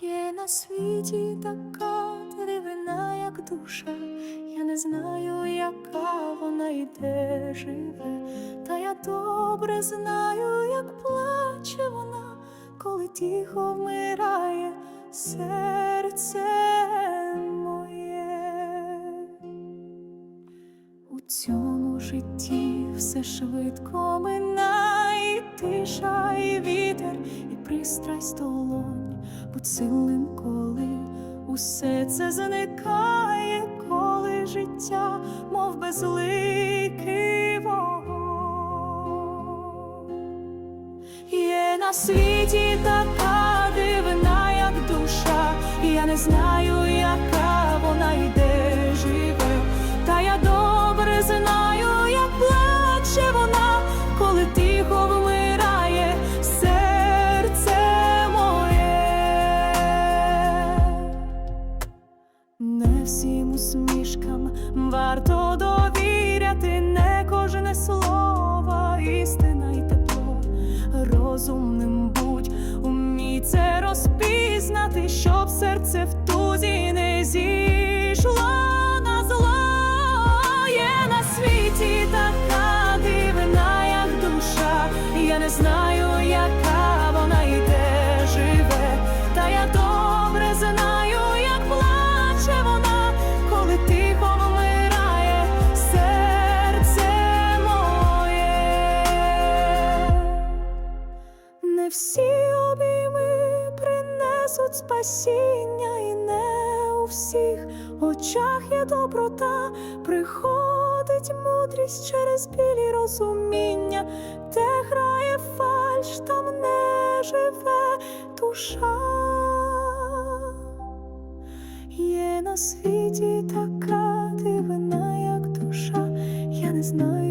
Є на світі така дивина, як душа. Я не знаю, яка вона і де живе. Та я добре знаю, як плаче вона, коли тихо вмирає серце моє. У цьому житті все швидко минає, і тиша, і вітер, і пристрасть долонь. Будь сильним, коли усе це зникає, коли життя, мов безликий вогонь. Є на світі така дивина, як душа, і я не знаю, Всім усмішкам варто довіряти, не кожне слово, істина й тепло. Розумним будь, умій це розпізнати, щоб серце в тузі не зійшло Не всі обійми принесуть спасіння, і не у всіх очах є доброта, приходить мудрість через білі розуміння, де грає фальш, там не живе душа. Є на світі така дивина, як душа. Я не знаю,